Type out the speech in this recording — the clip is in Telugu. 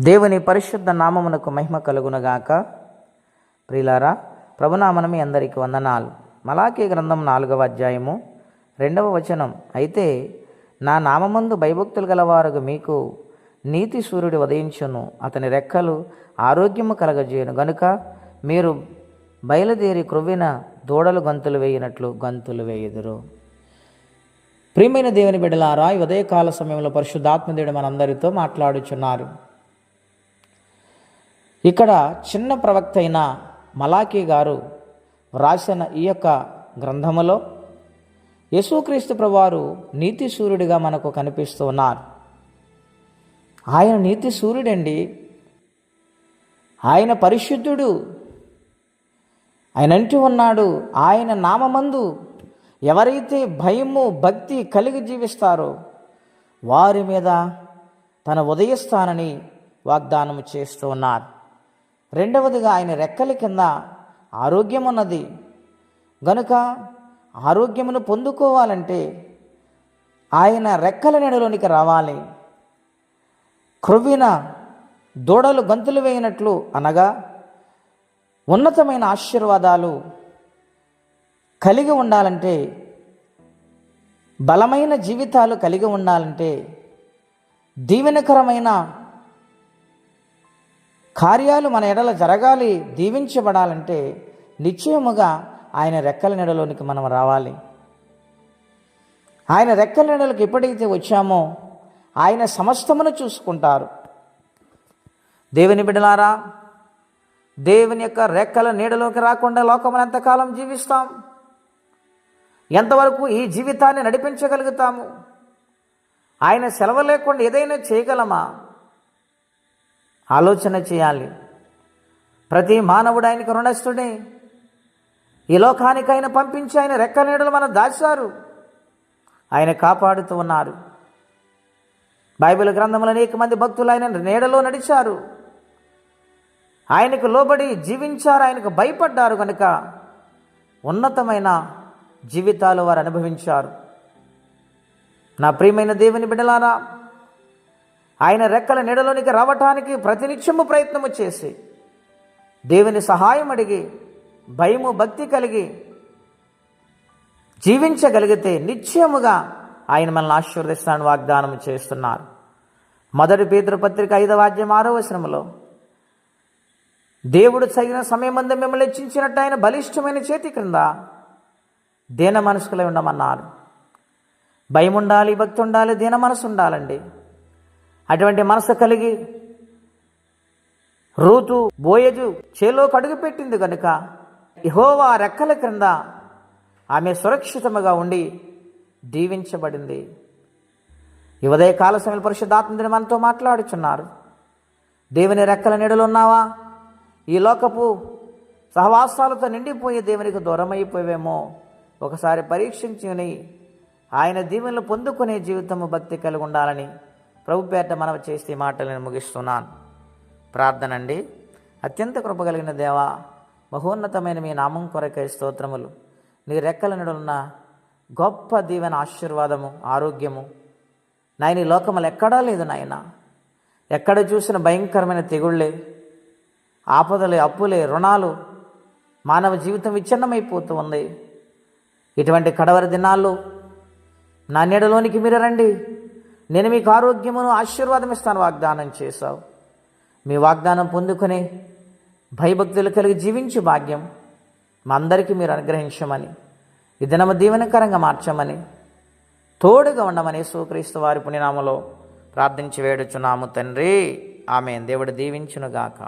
దేవుని పరిశుద్ధ నామమునకు మహిమ కలుగునగాక. ప్రిలారా ప్రభునామనమి అందరికి వందనాలు. మలాకీ గ్రంథం నాలుగవ అధ్యాయము రెండవ వచనం. అయితే నా నామమందు భయభక్తులు గలవారు మీకు నీతి సూర్యుడు ఉదయించును. అతని రెక్కలు ఆరోగ్యము కలగజేయను. గనుక మీరు బయలుదేరి క్రొవ్విన దూడలు గంతులు వేయినట్లు గంతులు వేయుదురు. ప్రియమైన దేవుని బిడ్డలారా ఉదయకాల సమయంలో పరిశుద్ధాత్మదేవుడు మనందరితో మాట్లాడుచున్నారు. ఇక్కడ చిన్న ప్రవక్త అయిన మలాకీ గారు వ్రాసిన ఈ యొక్క గ్రంథములో యేసుక్రీస్తు ప్రభువారు నీతి సూర్యుడిగా మనకు కనిపిస్తూ ఉన్నారు. ఆయన నీతి సూర్యుడండి. ఆయన పరిశుద్ధుడు. ఆయన అంటూ ఉన్నాడు. ఆయన నామమందు ఎవరైతే భయము భక్తి కలిగి జీవిస్తారో వారి మీద తన ఉదయిస్తానని వాగ్దానం చేస్తూ ఉన్నారు. రెండవదిగా ఆయన రెక్కల కింద ఆరోగ్యం ఉన్నది గనుక ఆరోగ్యమును పొందుకోవాలంటే ఆయన రెక్కల నెడలోనికి రావాలి. క్రొవ్విన దూడలు గంతులు వేయినట్లు అనగా ఉన్నతమైన ఆశీర్వాదాలు కలిగి ఉండాలంటే బలమైన జీవితాలు కలిగి ఉండాలంటే దీవెనకరమైన కార్యాలు మన ఎడల జరగాలి దీవించబడాలంటే నిశ్చయముగా ఆయన రెక్కల నెడలోనికి మనం రావాలి. ఆయన రెక్కల నెడలకు ఎప్పుడైతే వచ్చామో ఆయన సమస్తమును చూసుకుంటారు. దేవుని బిడ్డలారా దేవుని యొక్క రెక్కల నీడలోకి రాకుండా లోకములు ఎంతకాలం జీవిస్తాం? ఎంతవరకు ఈ జీవితాన్ని నడిపించగలుగుతాము? ఆయన సెలవు లేకుండా ఏదైనా చేయగలమా? ఆలోచన చేయాలి. ప్రతి మానవుడు ఆయనకు రుణస్థుడే. ఈ లోకానికి ఆయన పంపించి ఆయన రెక్క నీడలు మనం దాచారు. ఆయన కాపాడుతూ ఉన్నారు. బైబిల్ గ్రంథంలో అనేక మంది భక్తులు ఆయన నీడలో నడిచారు. ఆయనకు లోబడి జీవించారు ఆయనకు భయపడ్డారు కనుక ఉన్నతమైన జీవితాలు వారు అనుభవించారు. నా ప్రియమైన దేవుని బిడ్డలారా ఆయన రెక్కల నీడలోనికి రావటానికి ప్రతినిత్యము ప్రయత్నము చేసి దేవుని సహాయం అడిగి భయము భక్తి కలిగి జీవించగలిగితే నిశ్చయముగా ఆయన మనల్ని ఆశీర్దిస్తాను వాగ్దానం చేస్తున్నారు. మొదటి పేతృపత్రిక ఐదవ అధ్యాయం ఆరో వచనములో దేవుడు తగిన సమయమందు మిమ్మల్ని హెచ్చించినట్టు ఆయన బలిష్టమైన చేతి క్రింద దీన మనసుకులై ఉండమన్నారు. భయం ఉండాలి భక్తి ఉండాలి దీన మనసు ఉండాలండి. అటువంటి మనసు కలిగి రూతు బోయజు చేలో కడుగు పెట్టింది కనుక యహోవా రెక్కల క్రింద ఆమె సురక్షితముగా ఉండి దీవించబడింది. ఈ ఉదయ కాల సమయంలో పరిశుద్ధాత్మని మనతో మాట్లాడుచున్నారు. దేవుని రెక్కల నీడలు ఉన్నావా? ఈ లోకపు సహవాసాలతో నిండిపోయి దేవునికి దూరమైపోయేమో ఒకసారి పరీక్షించుని ఆయన దీవెనలు పొందుకునే జీవితము భక్తి కలిగి ఉండాలని ప్రభుపేట మనవి చేస్తే ఈ మాటలు నేను ముగిస్తున్నాను. ప్రార్థన అండి అత్యంత కృప కలిగిన దేవా మహోన్నతమైన మీ నామం కొరకై స్తోత్రములు. నీ రెక్కల నిడున్న గొప్ప దీవెన ఆశీర్వాదము ఆరోగ్యము. నాయన ఈ లోకములు ఎక్కడా లేదు నాయన. ఎక్కడ చూసిన భయంకరమైన తెగుళ్ళే ఆపదలే అప్పులే రుణాలు మానవ జీవితం విచ్ఛిన్నమైపోతూ ఉంది. ఇటువంటి కడవరి దినాల్లో నా నీడలోనికి మీరు రండి. నేను మీకు ఆరోగ్యమును ఆశీర్వాదం ఇస్తాను వాగ్దానం చేశావు. మీ వాగ్దానం పొందుకుని భయభక్తులు కలిగి జీవించు భాగ్యం మా అందరికీ మీరు అనుగ్రహించమని ఈ దినము దీవెనకరంగా మార్చమని తోడుగా ఉండమని సుక్రీస్తు వారి పుణ్యనామలో ప్రార్థించి వేడుచున్నాము తండ్రి. ఆమె దేవుడు దీవించునుగాక.